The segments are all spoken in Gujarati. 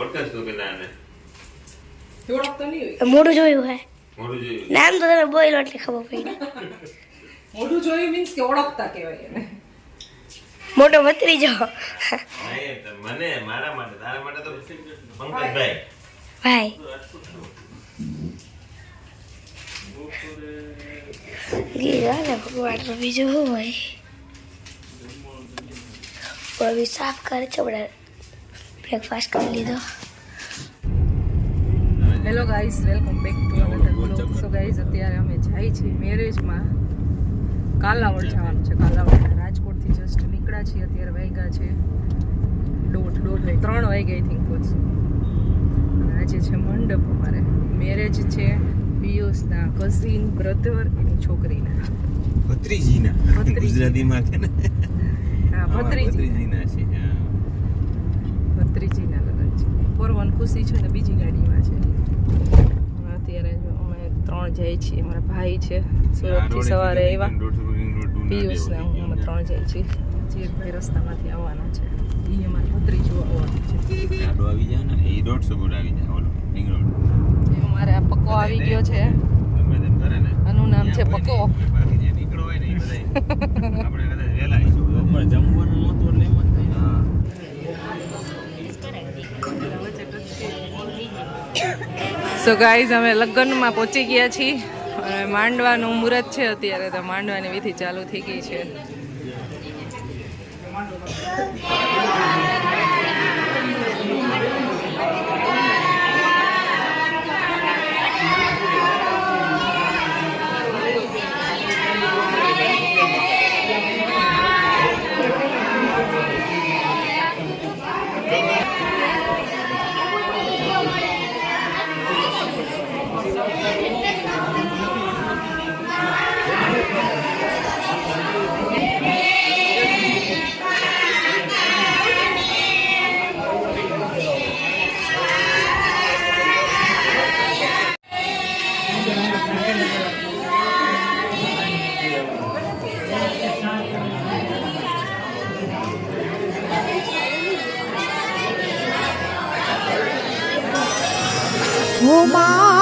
ઓળખાશ તું પેલા આને ઓળખતો નહીં હોય. મોઢું જોયું હે. મોઢું જોયું. નામ તો તમે બોલ્યો એટલે ખબર પડી. મોઢું જોયું મીન્સ કે ઓળખતા કહેવાય એને. મોટો ભત્રી જો નહીં, તો મને મારા માટે તારા માટે તો પંકજભાઈ. ભાઈ. ગીરા ને ભગવાન તો બીજું હોય? સાફ કરે છે બધા બ્રેકફાસ્ટ કરી લીધો hello guys welcome back to another blog so guys અત્યારે અમે જાય છીએ મેરેજમાં કાલાવડ જવાનું છે કાલાવડ રાજકોટથી જસ્ટ નીકળ્યા છીએ અત્યારે વાગ્યા છે દોઢ દોઢ ત્રણ વાગે આઈ થિંક પહોંચશું અને આજે છે મંડપ અમારે. મેરેજ છે પિયુષના કઝિન બ્રધર એની છોકરીના. ભત્રીજીના. ભત્રીજી. ગુજરાતીમાં છે ને. હા ભત્રીજી. ભત્રીજીના છે. લગ્ન છે. પરવન ખુશી છે ને બીજી ગાડીમાં છે. અત્યારે અમે ત્રણ જઈએ છીએ. મારા ભાઈ છે. સુરતથી સવારે એવા પિયુષને હું અમે ત્રણ જઈએ છીએ. જીતભાઈ રસ્તામાંથી આવવાના છે. એ અમારે ભત્રીજો આવવાનું છે. આવી જાય ને એ દોઢસો ફૂટ આવી જાય. ઓલો રિંગ રોડ. અમારે આ પક્કો આવી ગયો છે. ગમે તેમ કરે ને આનું નામ છે પક્કો નીકળો હોય ને આપણે કદાચ વહેલા જમવાનું નહોતું એટલે એમ જ થાય હા સો ગાઈઝ અમે લગ્નમાં પહોંચી ગયા છીએ. અને માંડવાનું મુહૂર્ત છે અત્યારે, તો માંડવાની વિધિ ચાલુ થઈ ગઈ છે. Oh my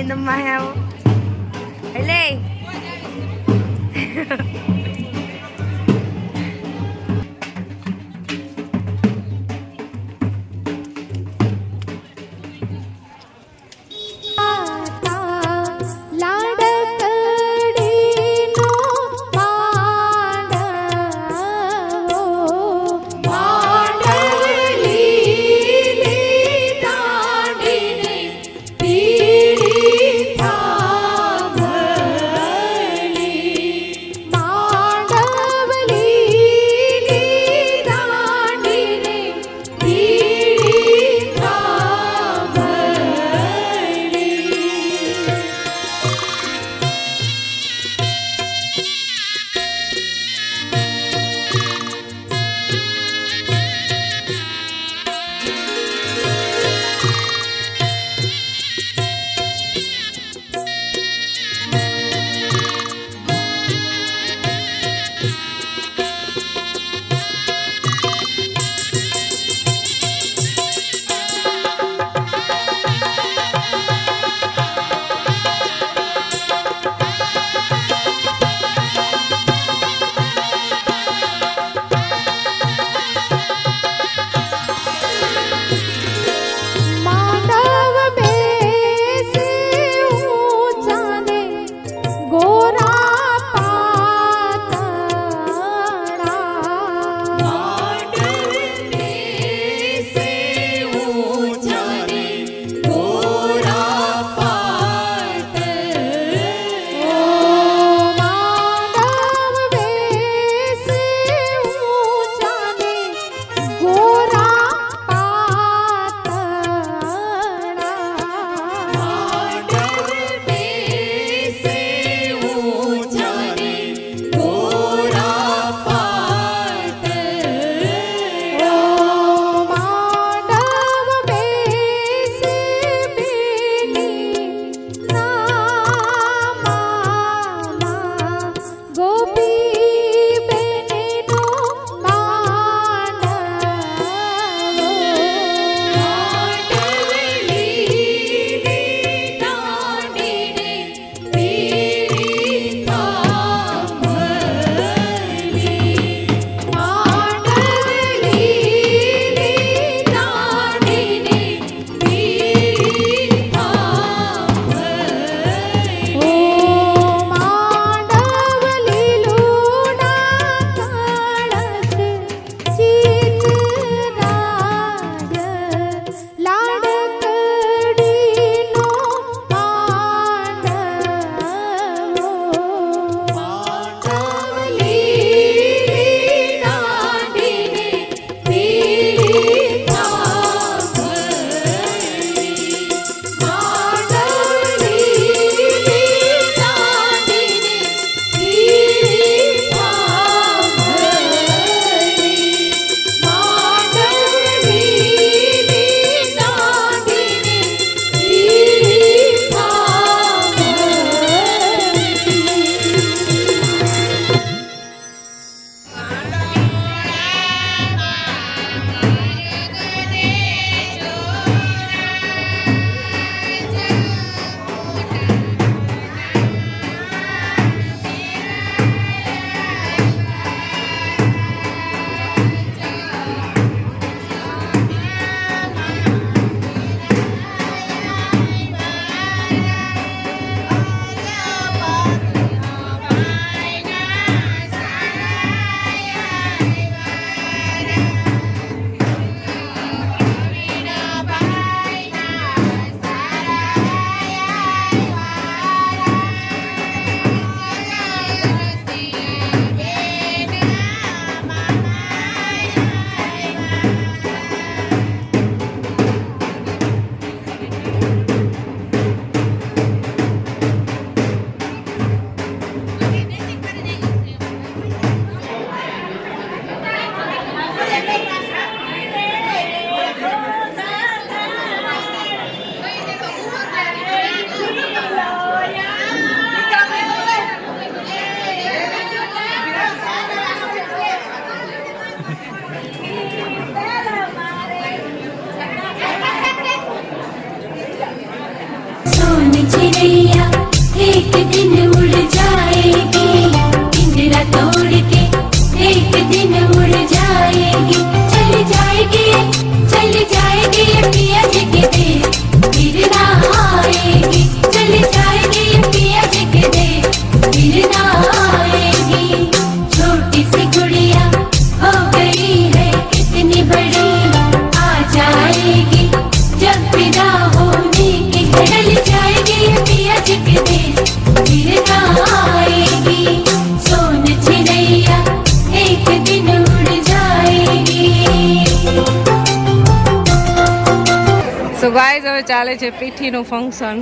આગળ નીકળી दिन उड़ जाएगी। पिंजरा तोड़ के एक दिन उड़ जाएगी। चल जाएगी चल जाएगी, पिया जी के સો ગાઈઝ હવે ચાલે છે પીઠીનું ફંક્શન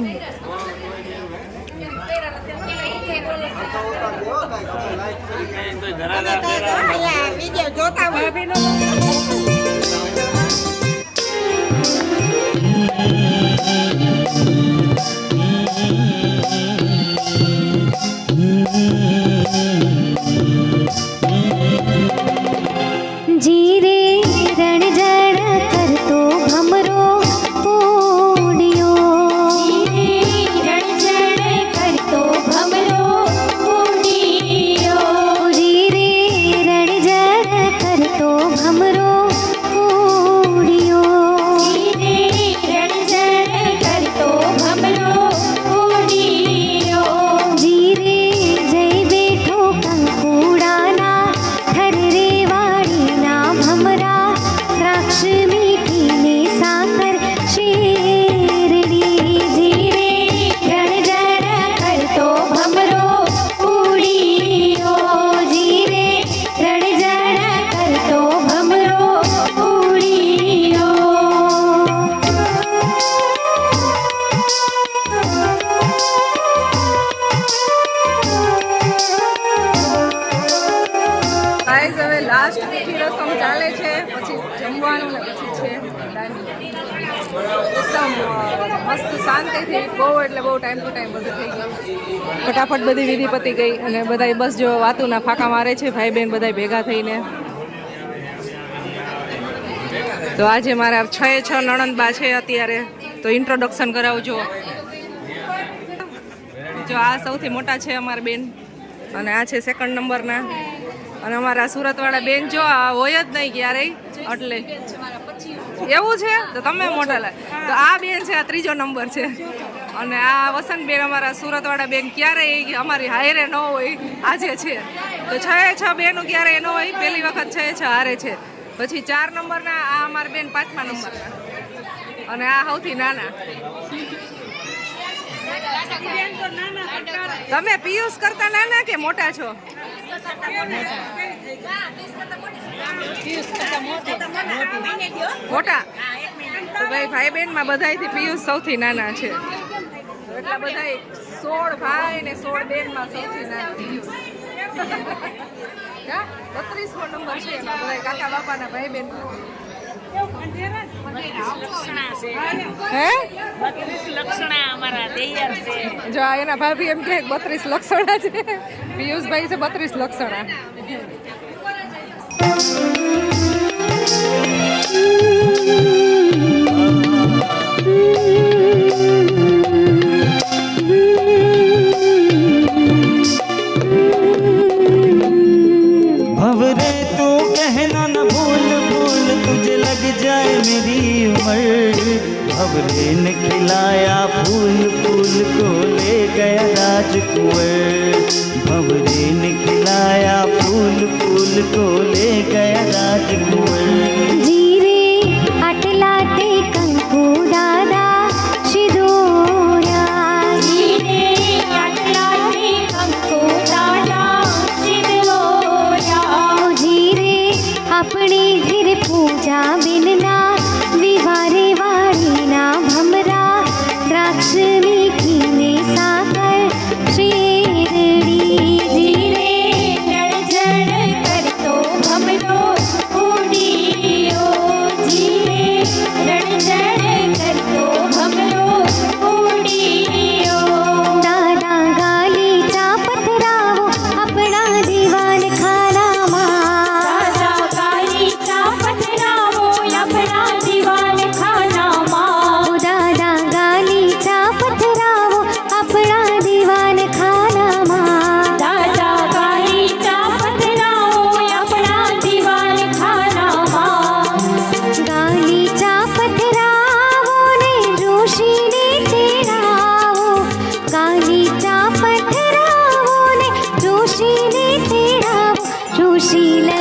જીરે શાંતિથી બહુ એટલે બહુ ટાઈમ ટુ ટાઈમ બધું ફટાફટ બધી વિધિ પતી ગઈ અને બધા બસ જો વાતુના ફાંકા મારે છે, ભાઈ બહેન બધા ભેગા થઈને. તો આજે મારા છ એ છ નણંદબા છે અત્યારે. તો ઇન્ટ્રોડક્શન કરાવજો. જો આ સૌથી મોટા છે અમારા બેન. અને આ છે સેકન્ડ નંબરના અને અમારા સુરતવાળા બેન જો આ હોય જ નહીં ક્યારેય. એટલે. એવું છે? તો તમે મોટા લાગ. તો આ બેન છે, આ ત્રીજો નંબર છે. અને આ વસંત બેન અમારા સુરતવાળા બેન ક્યારેય અમારી હારે ન હોય, આજે છે. તો છ છ બેનું ક્યારેય ન હોય, પહેલી વખત છ છ હારે છે. પછી ચાર નંબરના આ અમારા બેન પાંચમા નંબરના. અને આ સૌથી નાના. તમે પિયુષ કરતા નાના કે મોટા છો? મોટા? તો ભાઈ ભાઈ બહેનમાં બધાથી પિયુષ સૌથી નાના છે. એટલા બધા સોળ ભાઈ ને સોળ બેનમાં સૌથી નાના પિયુષ. બત્રીસમો નંબર છે એમાં કાકા બાપાના ભાઈ બહેન એના ભાભી એમ કે બત્રીસ લક્ષણા છે. પિયુષભાઈ છે બત્રીસ લક્ષણા. Thank you. see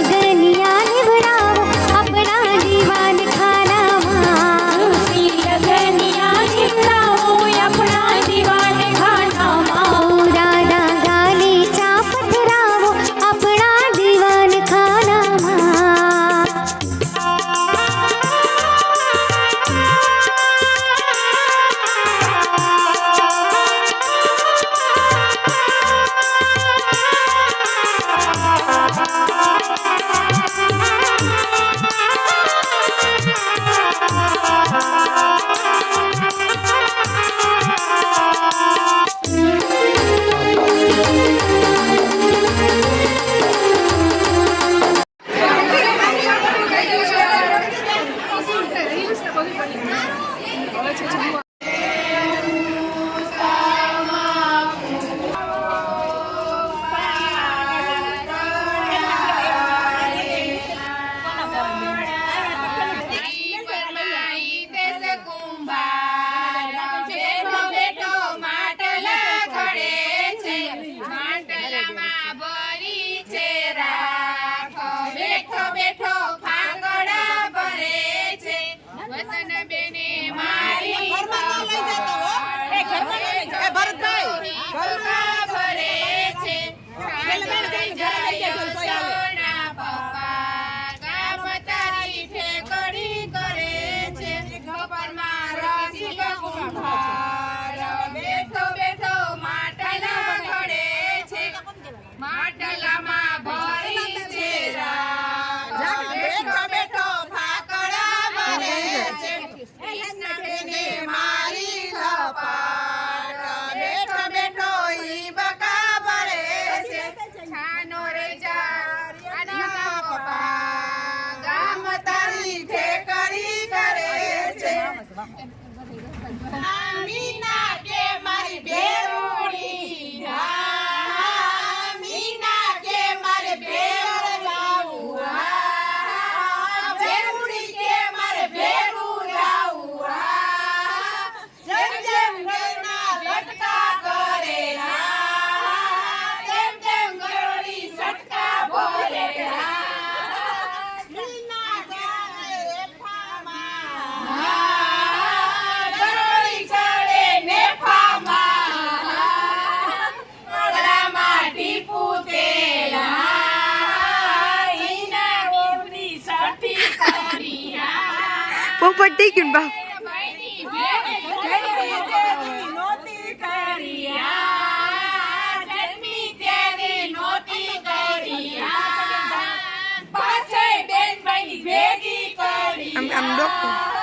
પોપટ થઈ ગયું બા. આમ આમ ડોકું.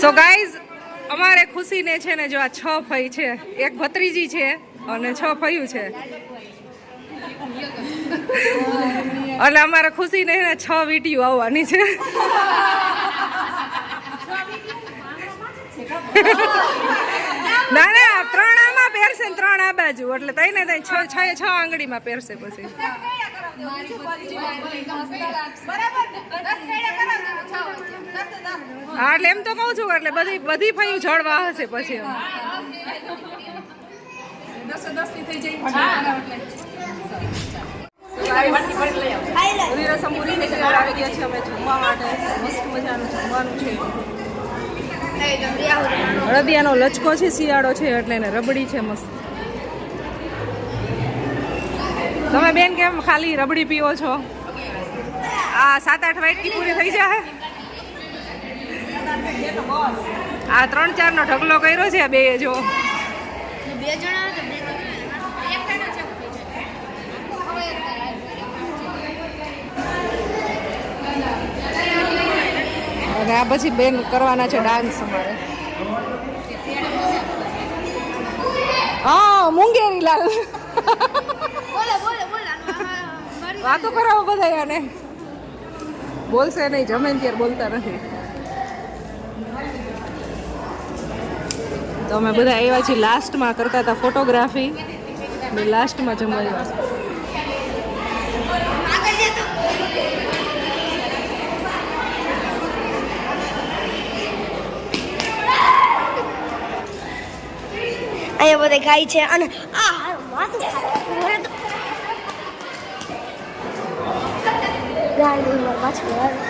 સો ગાઈઝ અમારે ખુશીને છે ને જો આ છ ફઈ છે. એક ભત્રીજી છે અને છ ફયું છે. અને અમારે ખુશીને છે છ વીટીઓ આવવાની છે. ના ના ત્રણ આમાં પહેરશે ને ત્રણ આ બાજુ. એટલે તઈ ને તઈ છ છ છ આંગળીમાં પહેરશે પછી. હા એટલે એમ તો કહું છું એટલે બધી બધી ફયું જળવા હશે પછી રસમ પૂરી થઈ આવી. ગયા છે અમે જમવા માટે. મસ્ત મજાનું જમવાનું છે. હળદિયાનો લચકો છે શિયાળો છે એટલે એને રબડી છે મસ્ત. તમે બેન કેમ ખાલી રબડી પીવો છો? આ સાત આઠ વાટકી પૂરી થઈ જાય? આ ત્રણ ચાર નો ઢગલો કર્યો છે બે જો. અને આ પછી બેન કરવાના છે ડાન્સ અમારે. હા મુંગેરી લાલ વાતો કરાવો બધા આને. બોલશે નહીં જમે ત્યારે બોલતા નથી. તો અમે બધા આવ્યા છીએ લાસ્ટમાં કરતા હતા ફોટોગ્રાફી લાસ્ટમાં જમવા આવ્યા અહીંયા બધા ગાય છે અને આ હારું માથું ખાય મને તો ગાય પાછળ.